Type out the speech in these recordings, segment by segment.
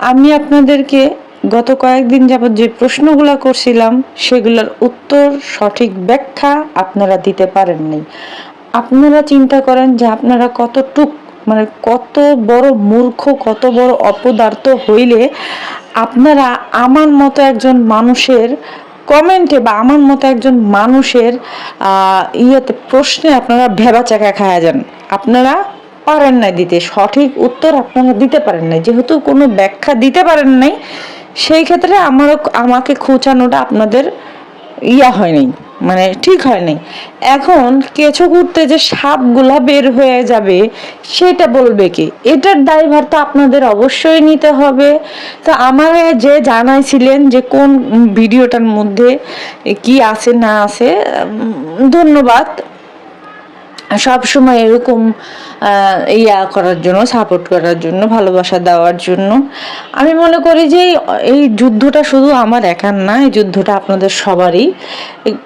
আমি আপনাদেরকে গত কয়েকদিন যাবৎ যে প্রশ্নগুলো করছিলাম, সেগুলোর উত্তর সঠিক ব্যাখ্যা আপনারা দিতে পারেননি। আপনারা চিন্তা করেন যে আপনারা কতটুক মানে কত বড় মূর্খ, কত বড় অপদার্থ হইলে আপনারা আমার মতো একজন মানুষের কমেন্টে বা আমার মতো একজন মানুষের ইয়েতে প্রশ্নে আপনারা ভেবা চাকা খায়া যান। আপনারা পারেন নাই দিতে, সঠিক উত্তর আপনারা দিতে পারেন নাই। যেহেতু কোনো ব্যাখ্যা দিতে পারেন নাই, সেই ক্ষেত্রে আমারও আমাকে খোঁচানোটা আপনাদের ইয়া হয়নি মানে ঠিক হয়নি এখন কেঁচো করতে যে সাপগুলা বের হয়ে যাবে, সেটা বলবে কি? এটার দায়ভার তো আপনাদের অবশ্যই নিতে হবে। তো আমার যে জানাইছিলেন যে কোন ভিডিওটার মধ্যে কি আছে না আছে ধন্যবাদ। সব সময় এরকম ইয়া করার জন্য সাপোর্ট করার জন্য, ভালোবাসা দেওয়ার জন্য। আমি মনে করি যে এই- এই যুদ্ধটা শুধু আমার একার না, এই যুদ্ধটা আপনাদের সবারই।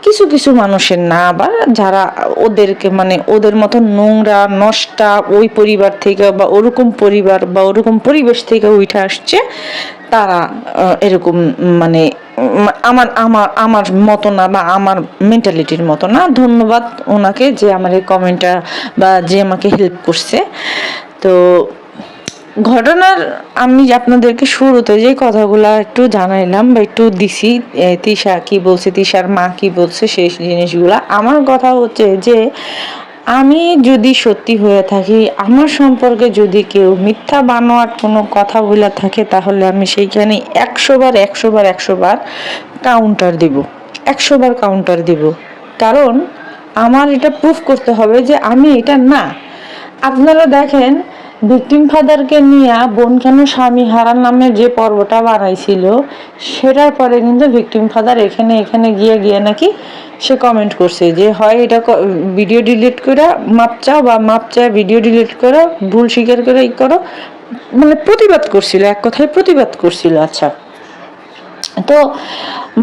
কিছু কিছু মানুষের না, আবার যারা ওদেরকে মানে ওদের মতো নোংরা, নষ্টা ওই পরিবার থেকে বা ওরকম পরিবার বা ওরকম পরিবেশ থেকে উঠে আসছে তারা এরকম মানে আমার আমার আমার মতো না বা আমার মেন্টালিটির মতো না। ধন্যবাদ ওনাকে যে আমার এই কমেন্টটা বা যে আমাকে হেল্প করছে। তো ঘটনার, আমি আপনাদেরকে শুরুতে যে কথাগুলো একটু জানাইলাম বা একটু দিছি তিশা কি বলছে, তিশার মা কি বলছে, সেই জিনিসগুলা। আমার কথা হচ্ছে যে আমি যদি সত্যি হয়ে থাকি, আমার সম্পর্কে যদি কেউ মিথ্যা বানোয়ার কোনো কথা বলে থাকে, তাহলে আমি সেইখানে একশোবার একশোবার একশো বার একশো বার কাউন্টার দিব। একশোবার কাউন্টার দিব। কারণ আমার এটা প্রুফ করতে হবে যে আমি এটা না। আপনারা দেখেন ভিকটিম ফাদারকে নিয়ে বোন কেন স্বামী হারার নামে যে পর্বটা বানাইছিল, সেটার পরে কিন্তু ভিকটিম ফাদার এখানে এখানে গিয়ে গিয়ে নাকি সে কমেন্ট করছে যে, হয় এটা ভিডিও ডিলিট করে মাপ চাও বা মাপ চাও ভিডিও ডিলিট করো, ভুল স্বীকার করে ই করো। মানে প্রতিবাদ করছিল, এক কথায় প্রতিবাদ করছিল আচ্ছা। তো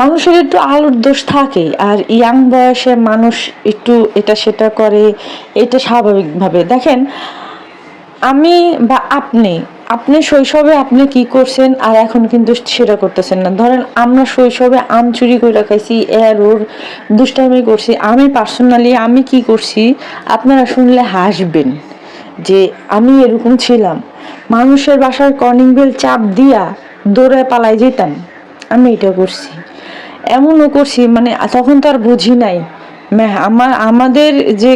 মানুষের একটু আলুর দোষ থাকে, আর ইয়াং বয়সে মানুষ একটু এটা, সেটা করে, এটা স্বাভাবিকভাবে। দেখেন আমি বা আপনি আপনি শৈশবে আপনি কি করছেন আর এখন কিন্তু সেটা করতেছেন না। ধরেন আমরা শৈশবে আম চুরি করে খাইছি, এর ওর দুষ্টামি করছি, আমি পার্সোনালি আমি কি করছি, আপনারা শুনলে হাসবেন যে আমি এরকম ছিলাম। মানুষের বাসার কলিং বেল চাপ দিয়া দৌড়ে পালাই যেতাম, আমি এটা করছি। এমনও করছি মানে তখন তো আর বুঝি নাই। আমার আমাদের যে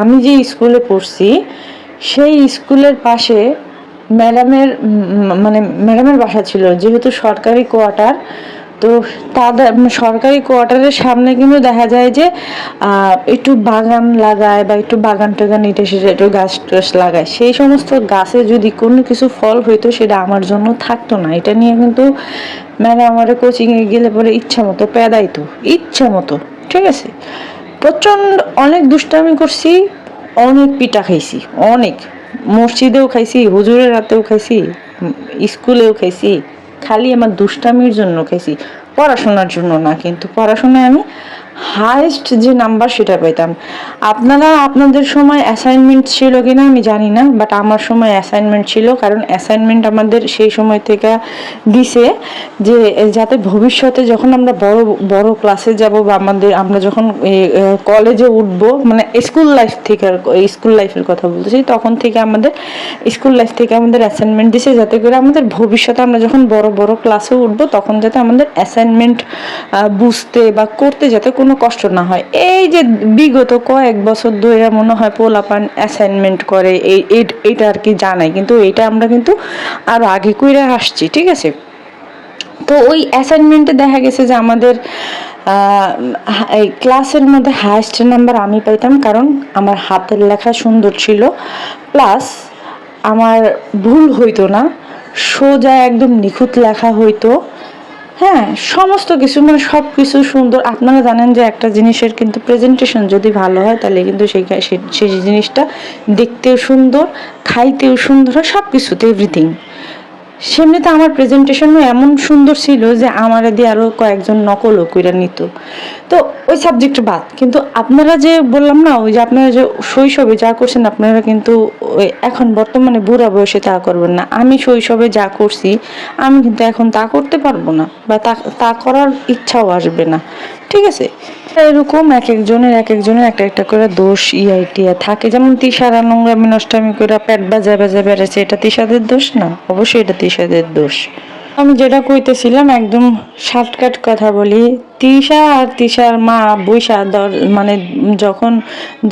আমি যে স্কুলে পড়ছি সেই স্কুলের পাশে ম্যাডামের মানে ম্যাডামের বাসা ছিল, যেহেতু সরকারি কোয়ার্টার। তো তাদের সরকারি কোয়ার্টারের সামনে কিন্তু দেখা যায় যে একটু বাগান লাগায় বা একটু বাগান টাগান এটা সেটা একটু গাছ টাছ লাগায়। সেই সমস্ত গাছে যদি কোনো কিছু ফল হইতো, সেটা আমার জন্য থাকতো না। এটা নিয়ে কিন্তু ম্যাডাম আমার কোচিংয়ে গেলে পরে ইচ্ছা মতো পেদাইতো। ইচ্ছা মতো, ঠিক আছে? প্রচণ্ড অনেক দুষ্টামি করছি। অনেক পিঠা খাইছি, অনেক। মসজিদেও খাইছি, হুজুরের হাতেও খাইছি, স্কুলেও খাইছি। খালি আমার দুষ্টামির জন্য খাইছি, পড়াশোনার জন্য না, কিন্তু পড়াশোনায় আমি হায়েস্ট যে নাম্বার সেটা পেতাম আপনারা আপনাদের সময় অ্যাসাইনমেন্ট ছিল কিনা আমি জানি না বাট আমার সময় অ্যাসাইনমেন্ট ছিল, কারণ অ্যাসাইনমেন্ট আমাদের সেই সময় থেকে দিছে যে যাতে ভবিষ্যতে যখন আমরা বড় বড় ক্লাসে যাব বা আমাদের, আমরা যখন কলেজে উঠব মানে স্কুল লাইফ থেকে স্কুল লাইফের কথা বলতেছি, তখন থেকে আমাদের স্কুল লাইফ থেকে আমাদের অ্যাসাইনমেন্ট দিছে যাতে করে আমাদের ভবিষ্যতে আমরা যখন বড় বড় ক্লাসে উঠবো, তখন যাতে আমাদের অ্যাসাইনমেন্ট বুঝতে বা করতে যাতে কোনো কষ্ট না হয়। এই যে বিগত কয়েক বছর ধরে মনে হয় পোলাপান অ্যাসাইনমেন্ট করে, এই এইটা আর কি জানাই। কিন্তু এটা আমরা কিন্তু আরও আগে কইরা আসছি, ঠিক আছে? তো ওই অ্যাসাইনমেন্টে দেখা গেছে যে আমাদের এই ক্লাসের মধ্যে হায়েস্ট নাম্বার আমি পাইতাম কারণ আমার হাতের লেখা সুন্দর ছিল। প্লাস আমার ভুল হইতো না। সোজা একদম নিখুঁত লেখা হইতো। হ্যাঁ সমস্ত কিছু মানে সব কিছু সুন্দর। আপনারা জানেন যে একটা জিনিসের কিন্তু প্রেজেন্টেশন যদি ভালো হয়, তাহলে কিন্তু সেই সেই- জিনিসটা দেখতেও সুন্দর, খাইতেও সুন্দর হয় সব কিছুতে এভরিথিং সেমনিতে আমার প্রেজেন্টেশনও এমন সুন্দর ছিল যে আমার দিয়ে আরও কয়েকজন নকলও কইরা নিত। তো ওই সাবজেক্ট বাদ। কিন্তু আপনারা যে বললাম না, ওই যে আপনারা যে শৈশবে যা করছেন, আপনারা কিন্তু এখন বর্তমানে বুড়া বয়সে তা করবেন না। আমি শৈশবে যা করছি, আমি কিন্তু এখন তা করতে পারব না বা তা করার ইচ্ছাও আসবে না। ঠিক আছে? এরকম, এক একজনের এক একজনের একটা একটা করে দোষ ইআইটিয়া থাকে। যেমন তিসারা নোংরামি নষ্টামি করে পেট বাজা বাজা বেড়েছে, এটা তিসাদের দোষ না? অবশ্যই এটা তিসাদের দোষ। আমি যেটা কইতেছিলাম, একদম শর্টকাট কথা বলি, তিশা আর তিশার মা বৈশা দর মানে যখন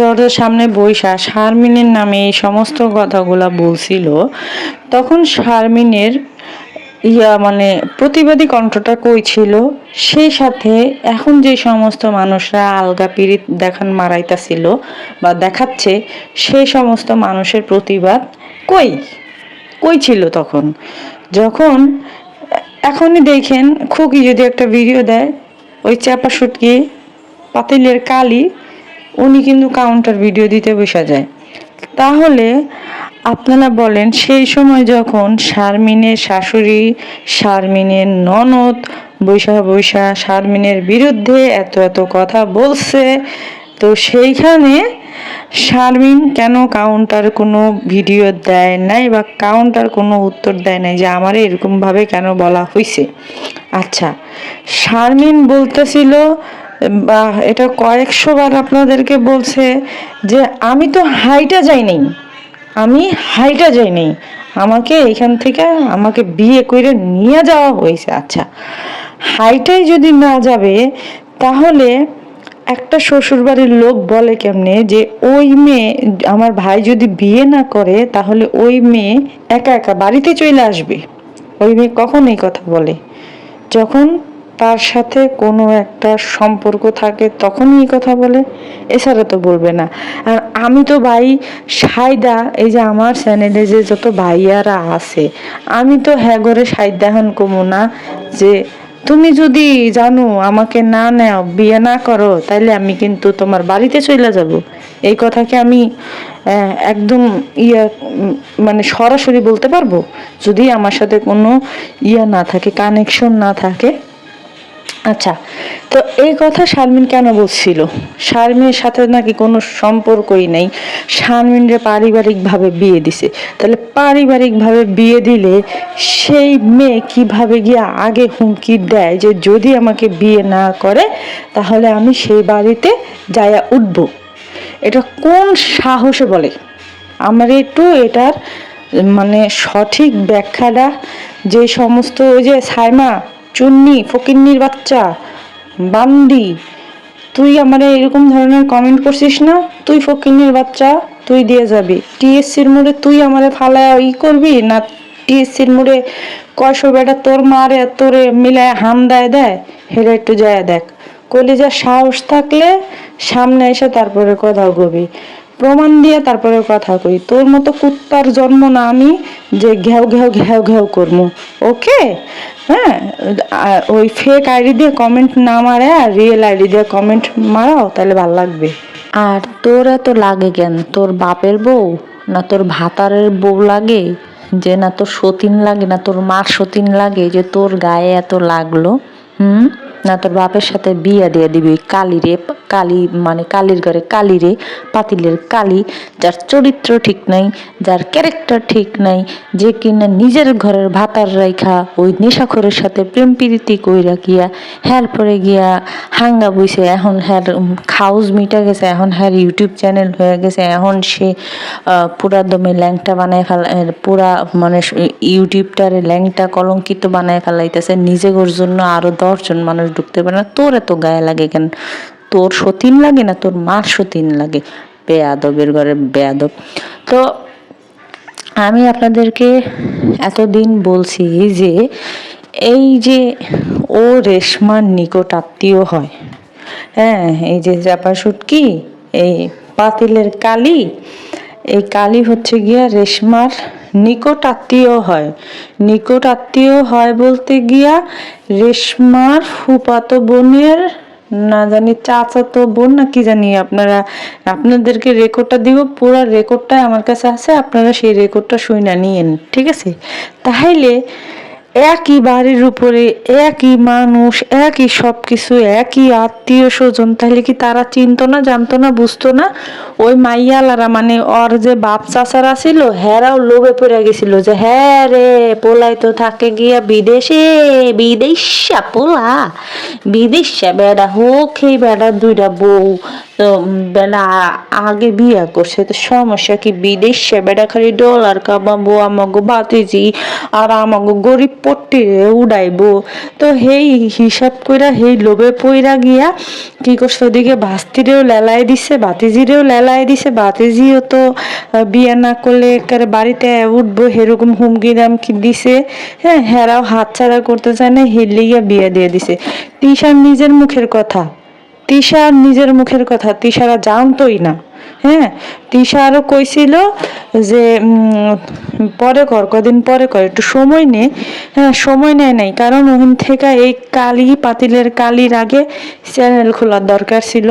দরজার সামনে বৈশা শারমিনের নামে এই সমস্ত কথাগুলা বলছিল, তখন শারমিনের ইয়া মানে প্রতিবাদী কণ্ঠটা কই ছিল? সেই সাথে এখন যে সমস্ত মানুষরা আলগা পিরিত দেখান মারাইতাছিল বা দেখাচ্ছে সেই সমস্ত মানুষের প্রতিবাদ কই? কই ছিল তখন? যখন এখনই দেখেন, খুকি যদি একটা ভিডিও দেয়, ওই চাপা সুটকি, পাতিলের কালি, উনি কিন্তু কাউন্টার ভিডিও দিতে বসা যায়। তাহলে আপনারা বলেন, সেই সময় যখন শারমিনের শাশুড়ি, শারমিনের ননদ বৈশা বৈশা শারমিনের বিরুদ্ধে এত এত কথা বলছে, তো সেইখানে শারমিন কেন কাউন্টার কোনো ভিডিও দেয় নাই বা কাউন্টার কোনো উত্তর দেয় নাই যে আমার এরকমভাবে কেন বলা হয়েছে আচ্ছা শারমিন বলতেছিল, বা এটা কয়েকশো বার আপনাদেরকে বলছে যে আমি তো হাইটা যাই নাই আমি হাইটা যাই নাই আমাকে এখান থেকে আমাকে বিয়ে করে নিয়ে যাওয়া হয়েছে। আচ্ছা হাইটাই যদি না যাবে, তাহলে একটা শ্বশুরবাড়ির লোক বলে কেমনে যে, ওই মেয়ে, আমার ভাই যদি বিয়ে না করে, তাহলে ওই মেয়ে একা একা বাড়িতে চলে আসবে। ওই মেয়ে কখন এই কথা বলে? যখন তার সাথে কোনো একটা সম্পর্ক থাকে, তখনই এই কথা বলে। এছাড়া তো বলবে না। আর আমি তো ভাই সাইদা, এই যে আমার চ্যানেলে যে যত ভাইয়ারা আছে, আমি তো হ্যাঁ করে সাইদা হন কমু না যে, তুমি যদি জানো আমাকে না নেও, বিয়ে না করো তাহলে আমি কিন্তু তোমার বাড়িতে চলে যাব। এই কথাকে আমি একদম ইয়া মানে সরাসরি বলতে পারব? যদি আমার সাথে কোনো ইয়া না থাকে কানেকশন না থাকে আচ্ছা তো এই কথা শারমিন কেন বলছিল? শারমিনের সাথে নাকি কোনো সম্পর্কই নেই। শারমিনরে পারিবারিকভাবে বিয়ে দিছে। তাহলে পারিবারিকভাবে বিয়ে দিলে সেই মেয়ে কীভাবে গিয়ে আগে হুমকি দেয় যে যদি আমাকে বিয়ে না করে, তাহলে আমি সেই বাড়িতে যায়া উঠবো? এটা কোন সাহসে বলে? আমার একটু এটার মানে সঠিক ব্যাখ্যাটা যে সমস্ত ওই যে সাইমা চুন্নি, ফকিন্নির বাচ্চা, বান্দি, তুই আমার এরকম ধরনের কমেন্ট করছিস না? তুই ফকিন্নির বাচ্চা, তুই দিয়ে যাবি। টিএসসির মোড়ে তুই আমারে ফালায় ই করবি না টিএসসির মোড়ে কয়শো বেটা তোর মারে, তোরে মিলায় হাম দেয় দেয়? হেরে একটু যায় দেখ। কলিজার সাহস থাকলে সামনে এসে তারপরে কথা কবি। প্রমাণ দিয়ে তারপরে কথা কই। তোর মতো কুত্তার জন্ম না আমি যে ঘেউ ঘেউ ঘেউ ঘেউ করব ওকে? হ্যাঁ? ওই ফেক আইডি দিয়ে কমেন্ট না মারে আর রিয়েল আইডি দিয়ে কমেন্ট মারাও, তাহলে ভালো লাগবে। আর তোর এত লাগে কেন? তোর বাপের বউ না তোর ভাতারের বউ লাগে? যে না তোর সতীন লাগে, না তোর মার সতীন লাগে? যে তোর গায়ে এত লাগল? হুম? না, তোর বাপের সাথে বিয়া দিয়ে দিবি। কালী রে, কালী মানে কালীর ঘরে কালী রে, পাতিলের কালী, যার চরিত্র ঠিক নাই, যার ক্যারেক্টার ঠিক নাই, যে কিনা নিজের ঘরের ভাতার রাইখা, ওই নেশাখোরের সাথে প্রেম প্রীতি কইরা গিয়া হ্যার পরে গিয়া হাঙ্গা বইছে, এখন হ্যার খাউজ মিটা গেছে, এখন হ্যার ইউটিউব চ্যানেল হয়ে গেছে, এখন সে পুরা দমে ল্যাংটা বানায় ফেলা পুরা মানে ইউটিউবটারে ল্যাংটা কলঙ্কিত বানায় ফেলাইতেছে নিজের জন্য আরও দশজন মানুষ ঢুকতে পারে না। তোর এত গায়ে লাগে কেন? তোর সতীন লাগে না? তোর মার সতীন লাগে? বেয়াদবের ঘরে বেয়াদব। তো আমি আপনাদেরকে এতদিন বলছি যে, এই যে ও রেশমার নিকট আত্মীয় হয় হ্যাঁ এই যে চাপা শুটকি এই পাতিলের কালি, এই কালি হচ্ছে গিয়া রেশমার নিকট আত্মীয় হয়। নিকট আত্মীয় হয় বলতে গিয়া রেশমার ফুপাতো বোনের, না জানি চাচা তো বোন না কি জানি আপনারা, আপনাদেরকে রেকর্ডটা দিব, পুরো রেকর্ডটা আমার কাছে আছে, আপনারা সেই রেকর্ডটা শুনে নিয়েন, ঠিক আছে? তাহলে একই বাড়ির উপরে একই মানুষ, একই সব কিছু একই আত্মীয় স্বজন। তাহলে কি তারা চিনতো না, জানতো না, বুঝতো না? ওই মাইয়ালারা মানে ওর যে বাপ চাচারা ছিল হেরাও লোভে পড়ে গেছিল যে হ্যাঁ রে পোলাই তো থাকে গিয়া বিদেশে, বিদেশা পোলা, বিদেশা বেড়া, হোক এই বেড়া দুইটা বউ তো বেলা আগে বিয়া করছে, তো সমস্যা কি? বিদেশে বেড়া খালি ডলার কামাবো, আমাগো বাতিজি আর আমাকে গরিব পট্টি উড়াইবো। তো হেই হিসাব কইরা হেই লোভে পইরা গিয়া কি করছে? ওদিকে ভাস্তিরেও লেলাই দিছে বাতিজিরেও লেলাই দিছে। বাতিজিও তো বিয়া না করলে একেবারে বাড়িতে উঠবো, সেরকম হুমকি দামকি দিছে। হ্যাঁ হেরাও হাত ছাড়া করতে চায় না হেলিয়া বিয়া দিয়ে দিছে। তিশার নিজের মুখের কথা। তিশার নিজের মুখের কথা, তিশারা জানতোই না। হ্যাঁ? তিশা আরও কইছিল যে পরে কর, কদিন পরে কর, একটু সময় নে। হ্যাঁ সময় নেয় নাই, কারণ ওখান থেকে এই কালি পাতিলের কালির আগে চ্যানেল খোলার দরকার ছিল।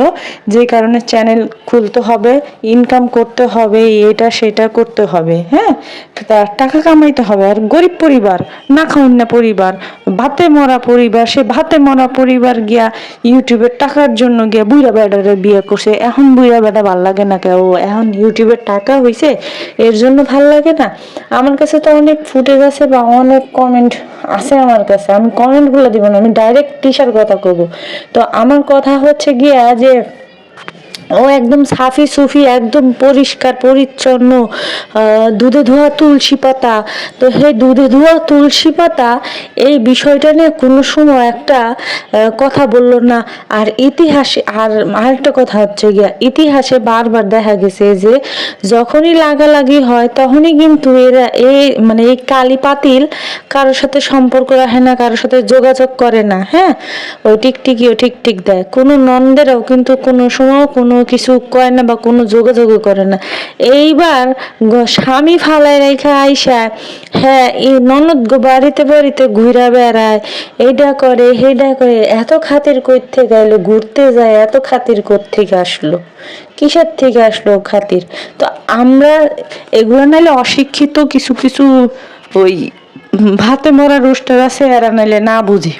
যে কারণে চ্যানেল খুলতে হবে ইনকাম করতে হবে, এটা সেটা করতে হবে। হ্যাঁ? তার টাকা কামাইতে হবে। আর গরিব পরিবার, না খাউন না পরিবার, ভাতে মরা পরিবার, সে ভাতে মরা পরিবার গিয়া ইউটিউবের টাকার জন্য গিয়া বুইরা বেড়ারে বিয়ে করছে। এখন বুইরা বেড়া ভালো লাগে না কেউ। এখন ইউটিউবের টাকা হইছে, এর জন্য ভালো লাগে না। আমার কাছে তো অনেক ফুটেজ আছে বা অনেক কমেন্ট আছে আমার কাছে। আমি কমেন্টগুলো দিব না, আমি ডাইরেক্ট টিশার কথা করব তো আমার কথা হচ্ছে গিয়া যে ও একদম সাফি সুফি, একদম পরিষ্কার, পরিচ্ছন্ন দুধে ধোয়া তুলসী পাতা। তো সেই দুধে ধোয়া তুলসী পাতা, এই বিষয়টা নিয়ে কোনো সময় একটা কথা বলল না। আর ইতিহাসে, আর আরেকটা কথা হচ্ছে গিয়া, ইতিহাসে বারবার দেখা গেছে যে, যখনই লাগালাগি হয়, তখনই কিন্তু এরা এই মানে এই কালী পাতিল কারোর সাথে সম্পর্ক রাখে না কারোর সাথে যোগাযোগ করে না হ্যাঁ? ওই টিকটিকিও টিকটিক দেয়। কোনো নন্দেরাও কিন্তু কোনো সময় কোনো কিছু করে না বা কোনো যোগাযোগও করে না। এইবার স্বামী ফালাই রেখে আইসা হ্যাঁ এই ননদ বাড়িতে বাড়িতে ঘুরা বেড়ায় এইটা করে সেইটা করে, এত খাতির থেকে এলো ঘুরতে যায়, এত খাতির থেকে আসলো? কিসের থেকে আসলো খাতির? তো আমরা এগুলো নাইলে অশিক্ষিত কিছু কিছু ওই ভাতে মরা রোস্টার আছে, এরা নাইলে না বুঝি।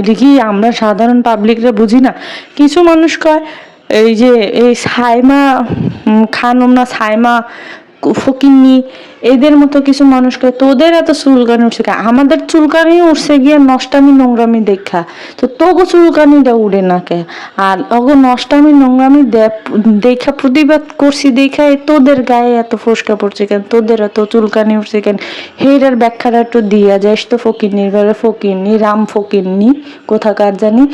এটা কি আমরা সাধারণ পাবলিকরা বুঝি না। কিছু মানুষ কয় এই যে এই উম, খানম না সাইমা কু- ফকিন্নি এদের মতো কিছু মানুষকে তোদের এত চুলকানি উঠছে? আমাদের চুলকানি উঠছে গিয়ে নষ্টামি নোংরামি দেখা। তো তোগো চুলকানিটা উড়ে না কে? আর অগো নষ্টামি নোংরামি দেখা প্রতিবাদ করছি দেখা তোদের গায়ে এত ফোসকা পড়ছে কেন? তোদের এত চুলকানি উঠছে কেন? হেরার ব্যাখ্যাটা একটু দিয়া যাস তো ফকিরনির ঘরে। ফকিরনি রাম ফকিরনি কোথাকার জানি?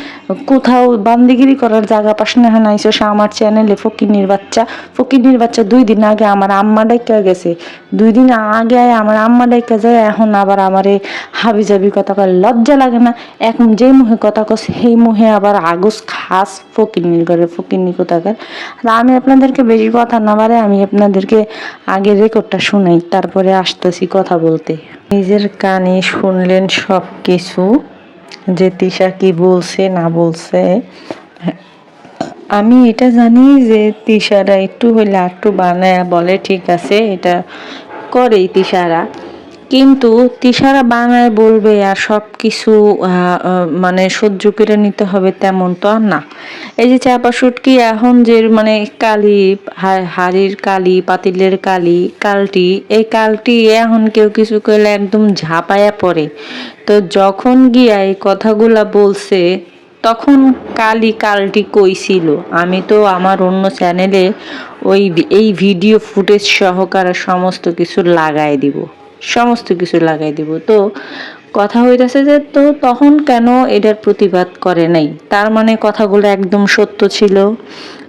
কোথাও বান্দিগিরি করার জায়গা পাশ না হানাইছো আমার চ্যানেলে ফকিরনির বাচ্চা। ফকিরনির বাচ্চা দুই দিন আগে আমার আম্মা ডাইকা গেছে। দুই দিন আগে আমার আম্মা ডাইকা যায়, এখন আবার আমারে হাবি জাবি কথা কয়, লজ্জা লাগে না? এখন যে মুহে কথা কস, সেই মুহে আবার আগস খাস ফকিরনির ঘরে ফকিরনি কোথাকার আর আমি আপনাদেরকে বেশি কথা না বাড়ে আমি আপনাদেরকে আগে রেকর্ডটা শুনাই, তারপরে আসতেছি কথা বলতে। নিজের কানে শুনলেন সব কিছু, যে তিশা কি বলছে, না বলছে। আমি এটা জানি যে তিশারা একটু হইলে একটু বানায় বলে, ঠিক আছে? এটা করেই তিশারা। কিন্তু তিশারা বাংলায় বলবে, আর সব কিছু মানে সহ্য করে নিতে হবে তেমন তো আর না। এই যে চাপা শুটকি এখন যে মানে কালি হাড়ির কালি, পাতিলের কালি, কালটি, এই কালটি এখন কেউ কিছু করলে একদম ঝাঁপায়া পড়ে। তো যখন গিয়া এই কথাগুলা বলছে তখন কালি কালটি কইছিল আমি তো আমার অন্য চ্যানেলে ওই এই ভিডিও ফুটেজ সহকারে সমস্ত কিছু লাগাই দিব। সমস্ত কিছু লাগাই দিব। তো কথা হইতেছে যে, তো তখন কেন এটার প্রতিবাদ করে নাই? তার মানে কথাগুলো একদম সত্য ছিল।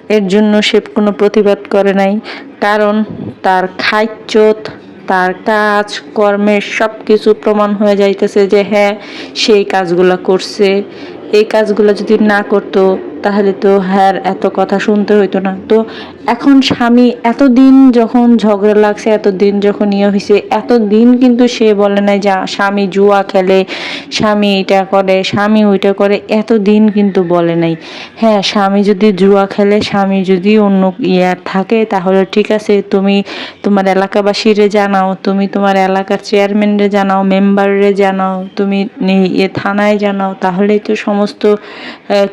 এর জন্য সে কোনো প্রতিবাদ করে নাই। কারণ তার খাইচত তার কাজ, কর্মের সব কিছু প্রমাণ হয়ে যাইতেছে যে হ্যাঁ সেই কাজগুলো করছে। এই কাজগুলো যদি না করতো তাহলে তো হ্যার, এত কথা শুনতে হইতো না। তো এখন স্বামী এতদিন যখন ঝগড়া লাগছে, এতদিন যখন ইয়ে হয়েছে এতদিন কিন্তু সে বলে নাই যে স্বামী জুয়া খেলে, স্বামী এটা করে, স্বামী ওইটা করে, এতদিন কিন্তু বলে নাই। হ্যাঁ স্বামী যদি জুয়া খেলে, স্বামী যদি অন্য ইয়ার থাকে, তাহলে ঠিক আছে, তুমি তোমার এলাকাবাসীরে জানাও, তুমি তোমার এলাকার চেয়ারম্যানরে জানাও, মেম্বাররে জানাও, তুমি ইয়ে থানায় জানাও, তাহলেই তো সমস্ত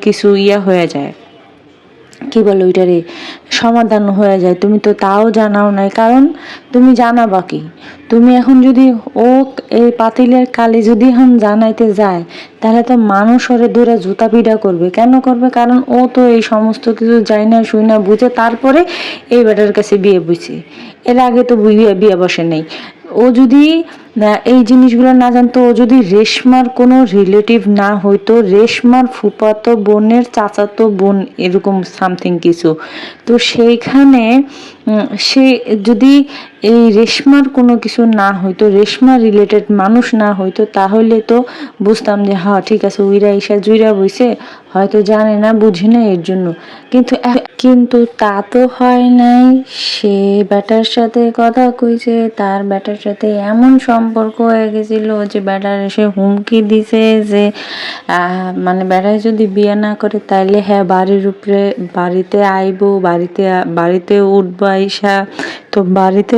কিছু ইয়া হয়ে যায়। কি বলে ওইটারে? সমাধান হয়ে যায়। তুমি তো তাও জানাও নাই। কারণ তুমি জানাবা কি তুমি এখন যদি ও এই পাতিলের কালি যদি এখন জানাইতে যায়, তাহলে তো মানুষ ওরে দূরে জুতা পিটা করবে। কেন করবে? কারণ ও তো এই সমস্ত কিছু যাই না শুই না, বুঝে তারপরে এই বেটার কাছে বিয়ে বুঝছে। এর আগে তো বিয়ে বিয়ে বসে নেই। ও যদি এই জিনিসগুলো না জানতো। ও যদি রেশমার কোনো রিলেটিভ না হইতো, রেশমার ফুপাতো বোনের চাচাতো বোন এরকম সামথিং কিছু। তো সেইখানে সে যদি এই রেশমার কোনো কিছু না হইতো, রেশমা রিলেটেড মানুষ না হইতো, তাহলে তো বুঝতাম যে হ্যাঁ ঠিক আছে, উইরা ইসা জুইরা বইছে, হয়তো জানে না, বুঝি না এর জন্য। কিন্তু কিন্তু তা তো হয় নাই। সে ব্যাটার সাথে কথা কইছে, তার ব্যাটার সাথে এমন সম্পর্ক হয়ে গেছিল যে, ব্যাটার এসে হুমকি দিছে যে মানে ব্যাটায় যদি বিয়ে না করে, তাইলে হ্যাঁ বাড়ির উপরে, বাড়িতে আইবো, বাড়িতে বাড়িতে উঠবো আইসা তো বাড়িতে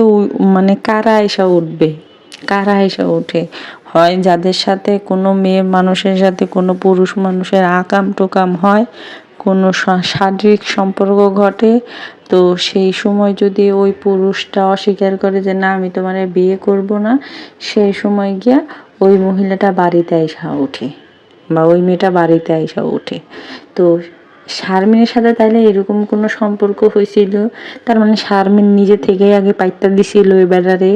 মানে কারা আইসা উঠবে? কারা এসে ওঠে? হয় যাদের সাথে কোনো মেয়ে মানুষের সাথে, কোনো পুরুষ মানুষের আকাম টোকাম হয়, কোনো শারীরিক সম্পর্ক ঘটে, তো সেই সময় যদি ওই পুরুষটা অস্বীকার করে যে না, আমি তোমার বিয়ে করব না, সেই সময় গিয়া ওই মহিলাটা বাড়িতে আইসা ওঠে বা ওই মেয়েটা বাড়িতে আইসা ওঠে। তো শারমিনের সাথে তাইলে এরকম কোনো সম্পর্ক হয়েছিল তার মানে শারমিন নিজে থেকে আগে পাইতা দিছিল ওই বেলারে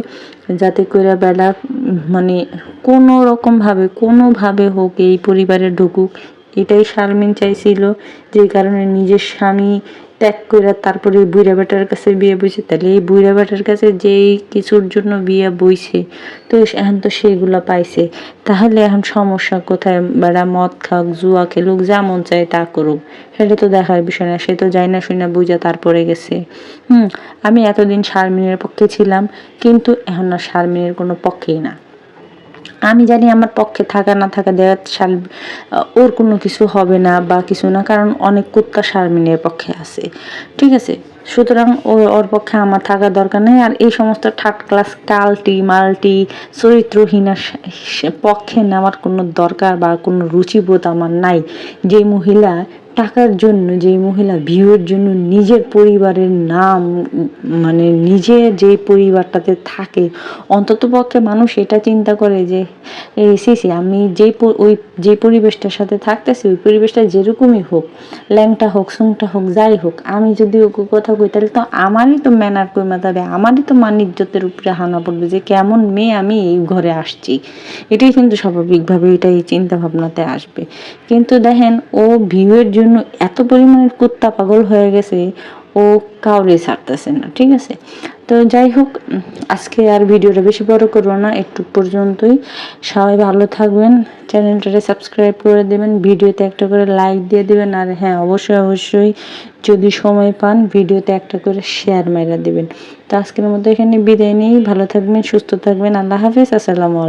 যাতে করে বেলা মানে কোনো রকম ভাবে কোনোভাবে হোক এই পরিবারে ঢুকুক। এটাই শারমিন চাইছিল, যে কারণে নিজের স্বামী ত্যাগ করে তারপরে বুড়া বেটার কাছে বিয়ে বইছে। তাহলে এই বুড়া বেটার কাছে যেই কিছুর জন্য বিয়ে বইছে, তো এখন তো সেগুলো পাইছে। তাহলে এখন সমস্যা কোথায়? বেড়া মদ খাক, জুয়া খেলুক, যা মন চায় তা করুক। সেটা তো দেখার বিষয় না, সে তো যায় না শুই না বুঝা তারপরে গেছে। হুম, আমি এতদিন শারমিনের পক্ষে ছিলাম, কিন্তু এখন আর শারমিনের কোনো পক্ষেই না। আমি জানি আমার পক্ষে থাকা না থাকা দেওয়ার শাল ওর কোনো কিছু হবে না বা কিছু না, কারণ অনেক কুত্তা শারমিনের পক্ষে আছে। ঠিক আছে? সুতরাং ও, ওর পক্ষে আমার থাকা দরকার নেই, আর এই সমস্ত থার্ড ক্লাস, কালটি, মাল্টি, চরিত্রহীনা পক্ষে নেওয়ার কোনো দরকার বা কোনো রুচিবোধ আমার নাই। যে মহিলা টাকার জন্য যে মহিলা ভিউয়ের জন্য নিজের পরিবারের নাম মানে নিজে যে পরিবারটাতে থাকে, অন্তত পক্ষে মানুষ এটা চিন্তা করে যে, এই সিসি আমি যে ওই যে পরিবেশটার সাথে থাকতেছি, ওই পরিবেশটা যেরকমই হোক, ল্যাংটা হোক, সুংটা হোক, যাই হোক, আমি যদি ওকে কথা কই, তাহলে তো আমারই তো ম্যানার কইমাতে হবে আমারই তো মান ইজ্জতের উপরে হানা পড়বে যে, কেমন মেয়ে আমি এই ঘরে আসছি। এটাই কিন্তু স্বাভাবিকভাবে এটাই চিন্তা ভাবনাতে আসবে। কিন্তু দেখেন, ও ভিউয়ের জন্য এত পরিমাণের কুত্তা পাগল হয়ে গেছে, ও কাউরে ছাড়তেছে না, ঠিক আছে? তো যাই হোক, আজকে আর ভিডিওটা বেশি বড় করব না, একটু পর্যন্তই। সবাই ভালো থাকবেন চ্যানেলটাকে সাবস্ক্রাইব করে দেবেন, ভিডিওতে একটা করে লাইক দিয়ে দেবেন, আর হ্যাঁ অবশ্যই অবশ্যই যদি সময় পান, ভিডিওতে একটা করে শেয়ার মাইরা দেবেন। তো আজকের মতো এখানে বিদায় নিই, ভালো থাকবেন, সুস্থ থাকবেন, আল্লাহ হাফিজ, আসসালামু আলাইকুম।